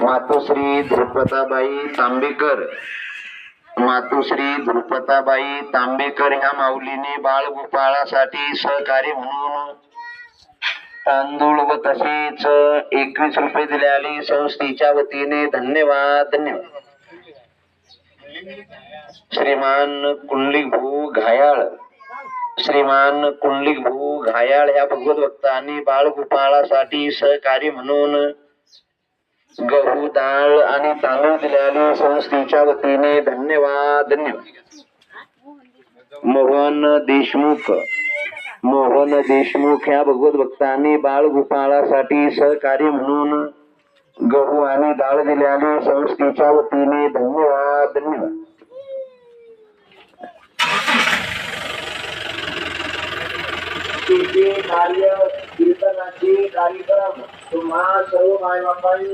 मातोश्री ध्रुपताबाई तांबेकर. मातोश्री ध्रुपताबाई तांबेकर ह्या माऊलीने बाळगोपाळासाठी सहकार्य म्हणून तांदूळ व तसेच एकवीस रुपये दिलेली संस्थेच्या वतीने धन्यवाद. धन्यवाद श्रीमान कुंडलिक भू घायाळ. श्रीमान कुंडलिक भू घायाळ ह्या भगवत भक्तांनी बाळगोपाळासाठी सहकारी म्हणून गहू डाळ आणि तांदूळ दिलेली संस्थेच्या वतीने धन्यवाद धन्यवाद. मोहन देशमुख मोहन देशमुख ह्या भगवत भक्तांनी बाळगोपाळासाठी सहकार्य म्हणून गहू आणि डाळ दिलेली संस्थेच्या वतीने धन्यवाद धन्यवाद. कार्य कार्यक्रम तुम्हा सर्व मायबापांनी